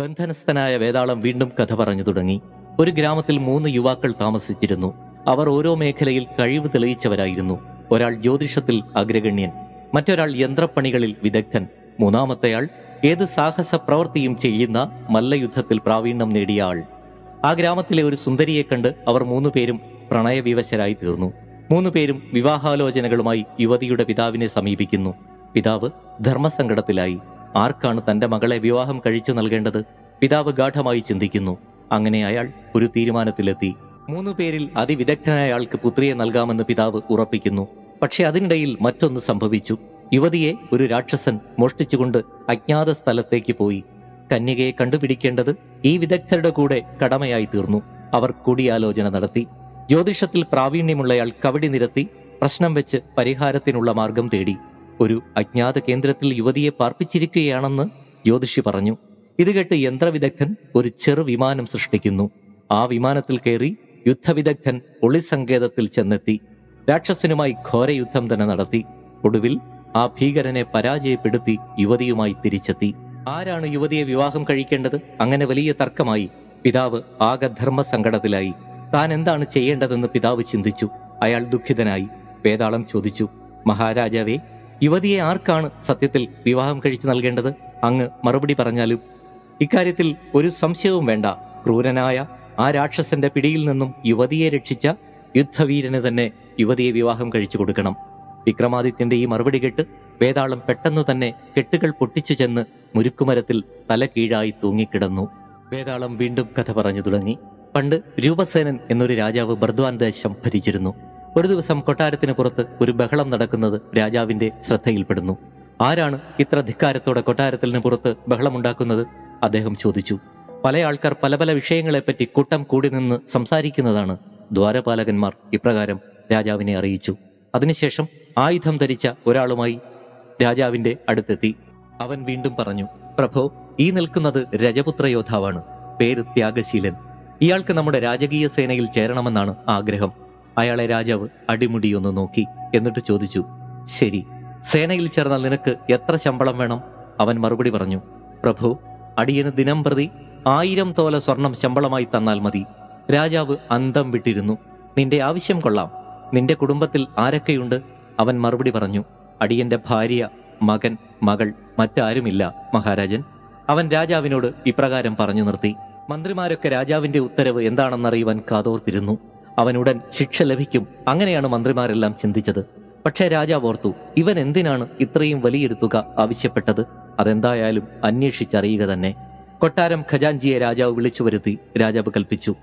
ബന്ധനസ്ഥനായ വേതാളം വീണ്ടും കഥ പറഞ്ഞു തുടങ്ങി. ഒരു ഗ്രാമത്തിൽ മൂന്ന് യുവാക്കൾ താമസിച്ചിരുന്നു. അവർ ഓരോ മേഖലയിൽ കഴിവ് തെളിയിച്ചവരായിരുന്നു. ഒരാൾ ജ്യോതിഷത്തിൽ അഗ്രഗണ്യൻ മറ്റൊരാൾ യന്ത്രപ്പണികളിൽ വിദഗ്ധൻ മൂന്നാമത്തെയാൾ ഏത് സാഹസ പ്രവൃത്തിയും ചെയ്യുന്ന മല്ലയുദ്ധത്തിൽ പ്രാവീണ്യം നേടിയ ആൾ. ആ ഗ്രാമത്തിലെ ഒരു സുന്ദരിയെ കണ്ട് അവർ മൂന്നുപേരും പ്രണയവിവശരായി തീർന്നു. മൂന്നുപേരും വിവാഹാലോചനകളുമായി യുവതിയുടെ പിതാവിനെ സമീപിക്കുന്നു. പിതാവ് ധർമ്മസങ്കടത്തിലായി. ആർക്കാണ് തന്റെ മകളെ വിവാഹം കഴിച്ചു നൽകേണ്ടത്? പിതാവ് ഗാഠമായി ചിന്തിക്കുന്നു. അങ്ങനെ അയാൾ ഒരു തീരുമാനത്തിലെത്തി. മൂന്നു പേരിൽ അതിവിദഗ്ധനായ ആൾക്ക് പുത്രിയെ നൽകാമെന്ന് പിതാവ് ഉറപ്പിക്കുന്നു. പക്ഷേ അതിനിടയിൽ മറ്റൊന്ന് സംഭവിച്ചു. യുവതിയെ ഒരു രാക്ഷസൻ മോഷ്ടിച്ചുകൊണ്ട് അജ്ഞാത സ്ഥലത്തേക്ക് പോയി. കന്യകയെ കണ്ടുപിടിക്കേണ്ടത് ഈ വിദഗ്ധരുടെ കൂടെ കടമയായി തീർന്നു. അവർ കൂടിയാലോചന നടത്തി. ജ്യോതിഷത്തിൽ പ്രാവീണ്യമുള്ളയാൾ കവടി നിരത്തി പ്രശ്നം വെച്ച് പരിഹാരത്തിനുള്ള മാർഗം തേടി. ഒരു അജ്ഞാത കേന്ദ്രത്തിൽ യുവതിയെ പാർപ്പിച്ചിരിക്കുകയാണെന്ന് ജ്യോതിഷി പറഞ്ഞു. ഇത് കേട്ട് യന്ത്രവിദഗ്ധൻ ഒരു ചെറു വിമാനം സൃഷ്ടിക്കുന്നു. ആ വിമാനത്തിൽ കയറി യുദ്ധവിദഗ്ധൻ ഒളിസങ്കേതത്തിൽ ചെന്നെത്തി. രാക്ഷസനുമായി ഘോരയുദ്ധം തന്നെ നടത്തി. ഒടുവിൽ ആ ഭീകരനെ പരാജയപ്പെടുത്തി യുവതിയുമായി തിരിച്ചെത്തി. ആരാണ് യുവതിയെ വിവാഹം കഴിക്കേണ്ടത്? അങ്ങനെ വലിയ തർക്കമായി. പിതാവ് ആകെ ധർമ്മസങ്കടത്തിലായി. താൻ എന്താണ് ചെയ്യേണ്ടതെന്ന് പിതാവ് ചിന്തിച്ചു. അയാൾ ദുഃഖിതനായി. വേതാളം ചോദിച്ചു. മഹാരാജാവേ യുവതിയെ ആർക്കാണ് സത്യത്തിൽ വിവാഹം കഴിച്ചു നൽകേണ്ടത്? അങ്ങ് മറുപടി പറഞ്ഞാലും ഇക്കാര്യത്തിൽ ഒരു സംശയവും വേണ്ട. ക്രൂരനായ ആ രാക്ഷസന്റെ പിടിയിൽ നിന്നും യുവതിയെ രക്ഷിച്ച യുദ്ധവീരന് തന്നെ യുവതിയെ വിവാഹം കഴിച്ചു കൊടുക്കണം. വിക്രമാദിത്യന്റെ ഈ മറുപടി കേട്ട് വേതാളം പെട്ടെന്ന് തന്നെ കെട്ടുകൾ പൊട്ടിച്ചു ചെന്ന് മുരുക്കുമരത്തിൽ തല കീഴായി തൂങ്ങിക്കിടന്നു. വേതാളം വീണ്ടും കഥ പറഞ്ഞു തുടങ്ങി. പണ്ട് രൂപസേനൻ എന്നൊരു രാജാവ് ബർദ്വാൻ ദേശം ഭരിച്ചിരുന്നു. ഒരു ദിവസം കൊട്ടാരത്തിന് പുറത്ത് ഒരു ബഹളം നടക്കുന്നത് രാജാവിന്റെ ശ്രദ്ധയിൽപ്പെടുന്നു. ആരാണ് ഇത്ര ധിക്കാരത്തോടെ കൊട്ടാരത്തിന് പുറത്ത് ബഹളമുണ്ടാക്കുന്നത്? അദ്ദേഹം ചോദിച്ചു. പല ആൾക്കാർ പല പല വിഷയങ്ങളെപ്പറ്റി കൂട്ടം കൂടി നിന്ന് സംസാരിക്കുന്നതാണ്. ദ്വാരപാലകന്മാർ ഇപ്രകാരം രാജാവിനെ അറിയിച്ചു. അതിനുശേഷം ആയുധം ധരിച്ച ഒരാളുമായി രാജാവിന്റെ അടുത്തെത്തി. അവൻ വീണ്ടും പറഞ്ഞു പ്രഭോ ഈ നിൽക്കുന്നത് രജപുത്ര യോദ്ധാവാണ്. പേര് ത്യാഗശീലൻ. ഇയാൾക്ക് നമ്മുടെ രാജകീയ സേനയിൽ ചേരണമെന്നാണ് ആഗ്രഹം. അയാളെ രാജാവ് അടിമുടിയൊന്ന് നോക്കി എന്നിട്ട് ചോദിച്ചു ശരി സേനയിൽ ചേർന്നാൽ നിനക്ക് എത്ര ശമ്പളം വേണം? അവൻ മറുപടി പറഞ്ഞു പ്രഭു അടിയന് ദിനം പ്രതി ആയിരം തോല സ്വർണം ശമ്പളമായി തന്നാൽ മതി. രാജാവ് അന്തം വിട്ടിരുന്നു. നിന്റെ ആവശ്യം കൊള്ളാം. നിന്റെ കുടുംബത്തിൽ ആരൊക്കെയുണ്ട്? അവൻ മറുപടി പറഞ്ഞു അടിയന്റെ ഭാര്യ മകൻ മകൾ മറ്റാരുമില്ല മഹാരാജൻ. അവൻ രാജാവിനോട് ഇപ്രകാരം പറഞ്ഞു നിർത്തി മന്ത്രിമാരൊക്കെ രാജാവിന്റെ ഉത്തരവ് എന്താണെന്നറിയുവാൻ കാതോർത്തിരുന്നു. അവനുടൻ ശിക്ഷ ലഭിക്കും. അങ്ങനെയാണ് മന്ത്രിമാരെല്ലാം ചിന്തിച്ചത്. പക്ഷേ രാജാവ് ഓർത്തു ഇവൻ എന്തിനാണ് ഇത്രയും വലിയൊരു തുക ആവശ്യപ്പെട്ടത്? അതെന്തായാലും അന്വേഷിച്ചറിയുക തന്നെ. കൊട്ടാരം ഖജാൻജിയെ രാജാവ് വിളിച്ചു വരുത്തി രാജാവ് കൽപ്പിച്ചു.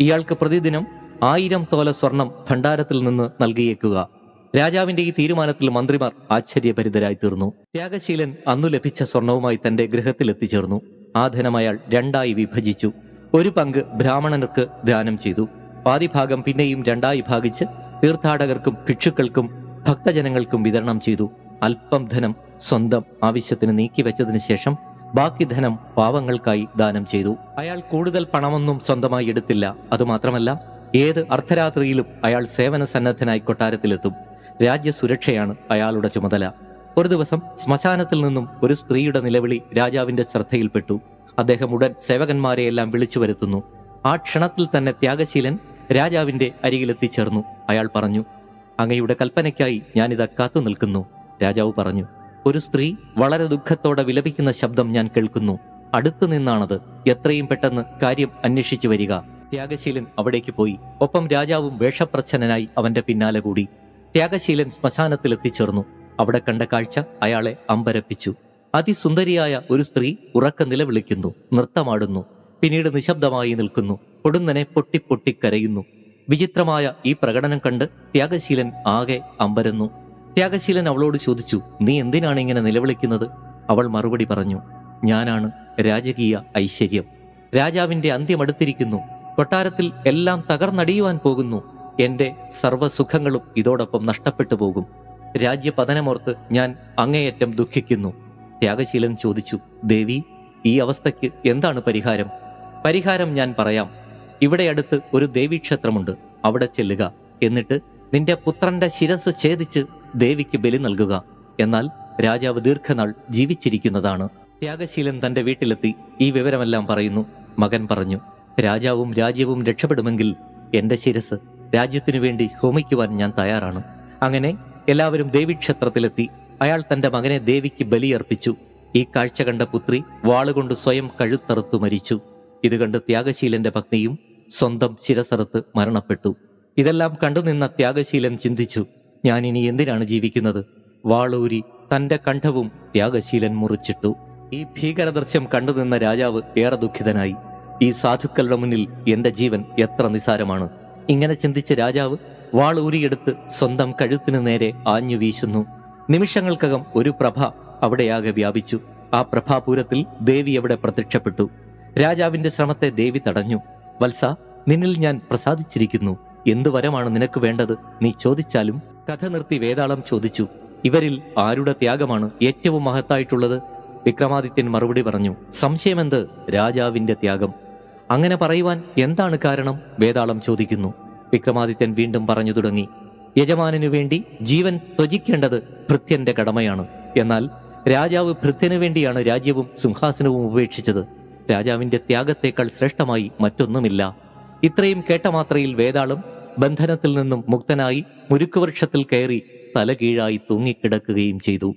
ഇയാൾക്ക് പ്രതിദിനം ആയിരം തോല സ്വർണം ഭണ്ഡാരത്തിൽ നിന്ന് നൽകിയേക്കുക. രാജാവിന്റെ ഈ തീരുമാനത്തിൽ മന്ത്രിമാർ ആശ്ചര്യഭരിതരായി തീർന്നു ത്യാഗശീലൻ അന്നു ലഭിച്ച സ്വർണവുമായി തന്റെ ഗൃഹത്തിൽ എത്തിച്ചേർന്നു. ആ ധനം അയാൾ രണ്ടായി വിഭജിച്ചു. ഒരു പങ്ക് ബ്രാഹ്മണർക്ക് ദാനം ചെയ്തു. പാതിഭാഗം പിന്നെയും രണ്ടായി ഭാഗിച്ച് തീർത്ഥാടകർക്കും ഭിക്ഷുക്കൾക്കും ഭക്തജനങ്ങൾക്കും വിതരണം ചെയ്തു. അല്പം ധനം സ്വന്തം ആവശ്യത്തിന് നീക്കിവെച്ചതിനു ശേഷം ബാക്കി ധനം പാവങ്ങൾക്കായി ദാനം ചെയ്തു. അയാൾ കൂടുതൽ പണമൊന്നും സ്വന്തമായി എടുത്തില്ല. അതുമാത്രമല്ല ഏത് അർദ്ധരാത്രിയിലും അയാൾ സേവന സന്നദ്ധനായി കൊട്ടാരത്തിലെത്തും. രാജ്യസുരക്ഷയാണ് അയാളുടെ ചുമതല. ഒരു ദിവസം ശ്മശാനത്തിൽ നിന്നും ഒരു സ്ത്രീയുടെ നിലവിളി രാജാവിന്റെ ശ്രദ്ധയിൽപ്പെട്ടു. അദ്ദേഹം ഉടൻ സേവകന്മാരെയെല്ലാം വിളിച്ചു വരുത്തുന്നു ആ ക്ഷണത്തിൽ തന്നെ ത്യാഗശീലൻ രാജാവിന്റെ അരികിലെത്തിച്ചേർന്നു. അയാൾ പറഞ്ഞു അങ്ങയുടെ കൽപ്പനയ്ക്കായി ഞാനിതാ കാത്തു നിൽക്കുന്നു. രാജാവ് പറഞ്ഞു ഒരു സ്ത്രീ വളരെ ദുഃഖത്തോടെ വിലപിക്കുന്ന ശബ്ദം ഞാൻ കേൾക്കുന്നു. അടുത്തു നിന്നാണത്. എത്രയും പെട്ടെന്ന് കാര്യം അന്വേഷിച്ചു വരിക. ത്യാഗശീലൻ അവിടേക്ക് പോയി. ഒപ്പം രാജാവും വേഷപ്രച്ഛനായി അവന്റെ പിന്നാലെ കൂടി. ത്യാഗശീലൻ ശ്മശാനത്തിൽ എത്തിച്ചേർന്നു. അവിടെ കണ്ട കാഴ്ച അയാളെ അമ്പരപ്പിച്ചു. അതിസുന്ദരിയായ ഒരു സ്ത്രീ ഉറക്ക നിലവിളിക്കുന്നു നൃത്തമാടുന്നു പിന്നീട് നിശബ്ദമായി നിൽക്കുന്നു. പൊടുന്നനെ പൊട്ടി കരയുന്നു വിചിത്രമായ ഈ പ്രകടനം കണ്ട് ത്യാഗശീലൻ ആകെ അമ്പരന്നു. ത്യാഗശീലൻ അവളോട് ചോദിച്ചു നീ എന്തിനാണ് ഇങ്ങനെ നിലവിളിക്കുന്നത്? അവൾ മറുപടി പറഞ്ഞു ഞാനാണ് രാജകീയ ഐശ്വര്യം. രാജാവിന്റെ അന്ത്യം അടുത്തിരിക്കുന്നു. കൊട്ടാരത്തിൽ എല്ലാം തകർന്നടിയുവാൻ പോകുന്നു. എന്റെ സർവസുഖങ്ങളും ഇതോടൊപ്പം നഷ്ടപ്പെട്ടു പോകും. രാജ്യപതനമോർത്ത് ഞാൻ അങ്ങേയറ്റം ദുഃഖിക്കുന്നു. ത്യാഗശീലൻ ചോദിച്ചു ദേവി ഈ അവസ്ഥയ്ക്ക് എന്താണ് പരിഹാരം? പരിഹാരം ഞാൻ പറയാം. ഇവിടെ അടുത്ത് ഒരു ദേവീക്ഷേത്രമുണ്ട്. അവിടെ ചെല്ലുക. എന്നിട്ട് നിന്റെ പുത്രന്റെ ശിരസ് ഛേദിച്ച് ദേവിക്ക് ബലി നൽകുക. എന്നാൽ രാജാവ് ദീർഘനാൾ ജീവിച്ചിരിക്കുന്നതാണ്. ത്യാഗശീലൻ തന്റെ വീട്ടിലെത്തി ഈ വിവരമെല്ലാം പറയുന്നു. മകൻ പറഞ്ഞു രാജാവും രാജ്യവും രക്ഷപ്പെടുമെങ്കിൽ എന്റെ ശിരസ് രാജ്യത്തിനു വേണ്ടി ഹോമിക്കുവാൻ ഞാൻ തയ്യാറാണ്. അങ്ങനെ എല്ലാവരും ദേവീക്ഷേത്രത്തിലെത്തി. അയാൾ തന്റെ മകനെ ദേവിക്ക് ബലിയർപ്പിച്ചു ഈ കാഴ്ച കണ്ട പുത്രി വാളുകൊണ്ട് സ്വയം കഴുത്തറുത്തു മരിച്ചു. ഇത് കണ്ട് ത്യാഗശീലന്റെ പത്നിയും സ്വന്തം ശിരസറുത്ത് മരണപ്പെട്ടു. ഇതെല്ലാം കണ്ടുനിന്ന ത്യാഗശീലൻ ചിന്തിച്ചു ഞാൻ ഇനി എന്തിനാണ് ജീവിക്കുന്നത്? വാളൂരി തന്റെ കണ്ഠവും ത്യാഗശീലൻ മുറിച്ചിട്ടു. ഈ ഭീകരദൃശ്യം കണ്ടുനിന്ന രാജാവ് ഏറെ ദുഃഖിതനായി. ഈ സാധുക്കളുടെ മുന്നിൽ എന്റെ ജീവൻ എത്ര നിസാരമാണ് ഇങ്ങനെ ചിന്തിച്ച രാജാവ് വാളൂരിയെടുത്ത് സ്വന്തം കഴുത്തിനു നേരെ ആഞ്ഞു വീശുന്നു. നിമിഷങ്ങൾക്കകം ഒരു പ്രഭ അവിടെയാകെ വ്യാപിച്ചു. ആ പ്രഭാപൂരത്തിൽ ദേവി അവിടെ പ്രത്യക്ഷപ്പെട്ടു. രാജാവിന്റെ ശ്രമത്തെ ദേവി തടഞ്ഞു. വത്സ നിന്നിൽ ഞാൻ പ്രസാദിച്ചിരിക്കുന്നു. എന്തു വരമാണ് നിനക്ക് വേണ്ടത്? നീ ചോദിച്ചാലും കഥ നിർത്തി വേതാളം ചോദിച്ചു. ഇവരിൽ ആരുടെ ത്യാഗമാണ് ഏറ്റവും മഹത്തായിട്ടുള്ളത്? വിക്രമാദിത്യൻ മറുപടി പറഞ്ഞു സംശയമെന്ത്? രാജാവിന്റെ ത്യാഗം. അങ്ങനെ പറയുവാൻ എന്താണ് കാരണം? വേതാളം ചോദിക്കുന്നു. വിക്രമാദിത്യൻ വീണ്ടും പറഞ്ഞു തുടങ്ങി യജമാനു വേണ്ടി ജീവൻ ത്യജിക്കേണ്ടത് ഭൃത്യന്റെ കടമയാണ്. എന്നാൽ രാജാവ് ഭൃത്യനു വേണ്ടിയാണ് രാജ്യവും സിംഹാസനവും ഉപേക്ഷിച്ചത്. രാജാവിന്റെ ത്യാഗത്തേക്കാൾ ശ്രേഷ്ഠമായി മറ്റൊന്നുമില്ല. ഇത്രയും കേട്ട മാത്രയിൽ വേതാളം ബന്ധനത്തിൽ നിന്നും മുക്തനായി മുരുക്കുവൃക്ഷത്തിൽ കയറി തലകീഴായി തൂങ്ങിക്കിടക്കുകയും ചെയ്തു.